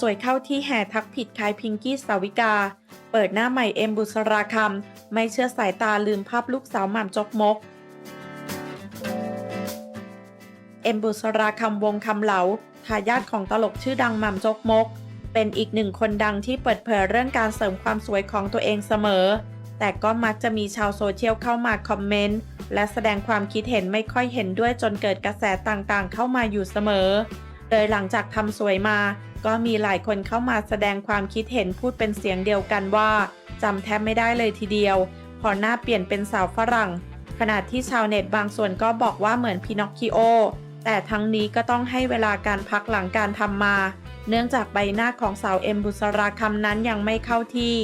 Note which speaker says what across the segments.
Speaker 1: สวยเข้าที่แห่ทักผิดคลายพิงกี้สาวิกา เปิดหน้าใหม่เอ็มบุษราคำ ไม่เชื่อสายตาลืมภาพลูกสาวหม่ำจกมก เอ็มบุษราคำวงคำเหลาทายาทของตลกชื่อดังหม่ำจกมก เป็นอีกหนึ่งคนดังที่เปิดเผยเรื่องการเสริมความสวยของตัวเองเสมอ แต่ก็มักจะมีชาวโซเชียลเข้ามาคอมเมนต์ และแสดงความคิดเห็นไม่ค่อยเห็นด้วยจนเกิดกระแสต่างๆ เข้ามาอยู่เสมอ โดยหลังจากทำสวยมา ก็มีหลายคนเข้ามาแสดงความคิดเห็นพูดเป็นเสียงเดียวกันว่าจำแทบไม่ได้เลยทีเดียว พอหน้าเปลี่ยนเป็นสาวฝรั่ง ขณะที่ชาวเน็ตบางส่วนก็บอกว่าเหมือนพินอคคิโอ แต่ทั้งนี้ก็ต้องให้เวลาการพักหลังการทำมา เนื่องจากใบหน้าของสาวเอ็มบุษราคำนั้นยังไม่เข้าที่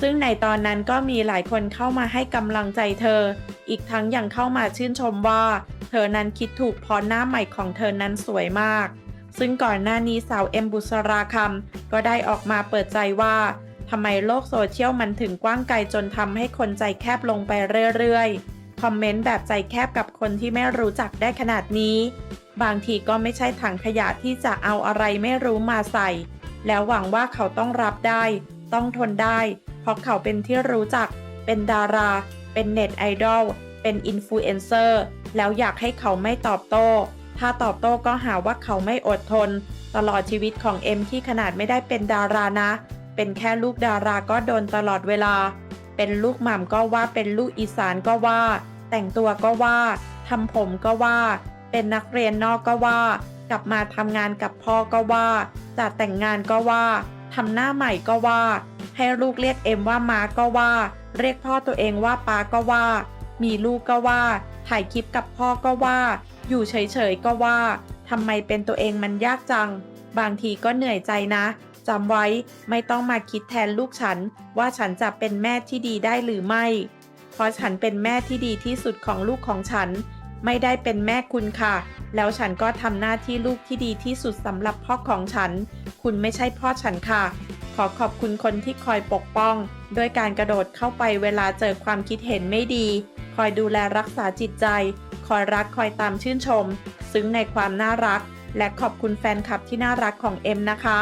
Speaker 1: ซึ่งในตอนนั้นก็มีหลายคนเข้ามาให้กำลังใจเธอ อีกทั้งยังเข้ามาชื่นชมว่า เธอนั้นคิดถูกเพราะหน้าใหม่ของเธอนั้นสวยมาก ซึ่งก่อนหน้านี้สาวเอ็มบุษราคำก็ได้ออกมาเปิดใจว่าทำไมโลกโซเชียลมันถึงกว้างไกลจนทำให้คนใจแคบลงไปเรื่อยๆ คอมเมนต์แบบใจแคบกับคนที่ไม่รู้จักได้ขนาดนี้ บางทีก็ไม่ใช่ถังขยะที่จะเอาอะไรไม่รู้มาใส่ แล้วหวังว่าเขาต้องรับได้ ต้องทนได้ เพราะเขาเป็นที่รู้จัก เป็นดารา เป็นเน็ตไอดอล เป็นอินฟลูเอนเซอร์ แล้วอยากให้เขาไม่ตอบโต้ ถ้าตอบโต้ก็หาว่าเขาไม่อดทน ตลอดชีวิตของเอ็มที่ขนาดไม่ได้เป็นดารานะ เป็นแค่ลูกดาราก็โดนตลอดเวลา เป็นลูกหม่ำก็ว่า เป็นลูกอีสานก็ว่า แต่งตัวก็ว่า ทำผมก็ว่า เป็นนักเรียนนอกก็ว่า กลับมาทำงานกับพ่อก็ว่าจัดแต่งงานก็ว่าทำหน้าใหม่ก็ว่า ให้ลูกเรียกเอ็มว่ามาก็ว่า เรียกพ่อตัวเองว่าป้าก็ว่า มีลูกก็ว่า ถ่ายคลิปกับพ่อก็ว่า อยู่เฉยๆก็ว่าทำไมเป็นตัวเองมันยากจัง บางทีก็เหนื่อยใจนะจำไว้ไม่ต้องมาคิดแทนลูกฉัน ว่าฉันจะเป็นแม่ที่ดีได้หรือไม่ เพราะฉันเป็นแม่ที่ดีที่สุดของลูกของฉัน ไม่ได้เป็นแม่คุณค่ะ แล้วฉันก็ทำหน้าที่ลูกที่ดีที่สุดสำหรับพ่อของฉัน คุณไม่ใช่พ่อฉันค่ะ ขอขอบคุณคนที่คอยปกป้อง ด้วยการกระโดดเข้าไปเวลาเจอความคิดเห็นไม่ดี คอยดูแลรักษาจิตใจ คอยรักคอยตามชื่นชม ซึ้งในความน่ารัก และขอบคุณแฟนคลับที่น่ารักของเอ็มนะคะ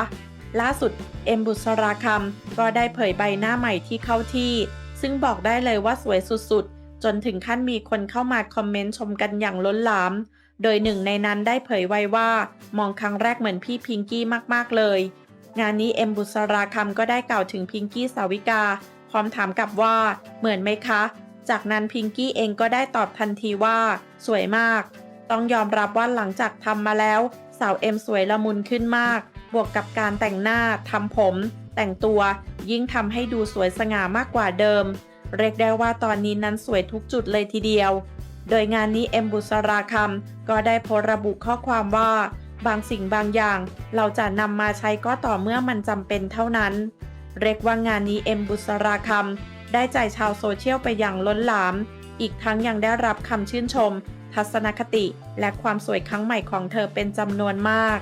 Speaker 1: ล่าสุดเอ็มบุษราคำก็ได้เผยใบหน้าใหม่ที่เข้าที่ ซึ่งบอกได้เลยว่าสวยสุดๆ จนถึงขั้นมีคนเข้ามาคอมเมนต์ชมกันอย่างล้นหลาม โดยหนึ่งในนั้นได้เผยไว้ว่า มองครั้งแรกเหมือนพี่พิงกี้มากๆเลย งานนี้เอ็มบุษราคำก็ได้กล่าวถึงพิงกี้สาวิกา พร้อมถามกลับว่า เหมือนไหมคะ จากนั้นพิงกี้เองก็ได้ตอบทันทีว่า สวยมาก ต้องยอมรับว่าหลังจากทำมาแล้ว สาวเอ็มสวยละมุนขึ้นมาก บวกกับการแต่งหน้าทำผม แต่งตัว ยิ่งทำให้ดูสวยสง่ามากกว่าเดิม เรียกได้ว่าตอนนี้นั้นสวยทุกจุดเลยทีเดียว โดยงานนี้เอ็มบุษราคำก็ได้โพสระบุข้อความว่า บางสิ่งบางอย่าง เราจะนำมาใช้ก็ต่อเมื่อมันจำเป็นเท่านั้น เรียกว่างานนี้เอ็มบุษราคำได้ใจชาวโซเชียลไปอย่างล้นหลาม อีกทั้งยังได้รับคำชื่นชม ทัศนคติ และความสวยครั้งใหม่ของเธอเป็นจำนวนมาก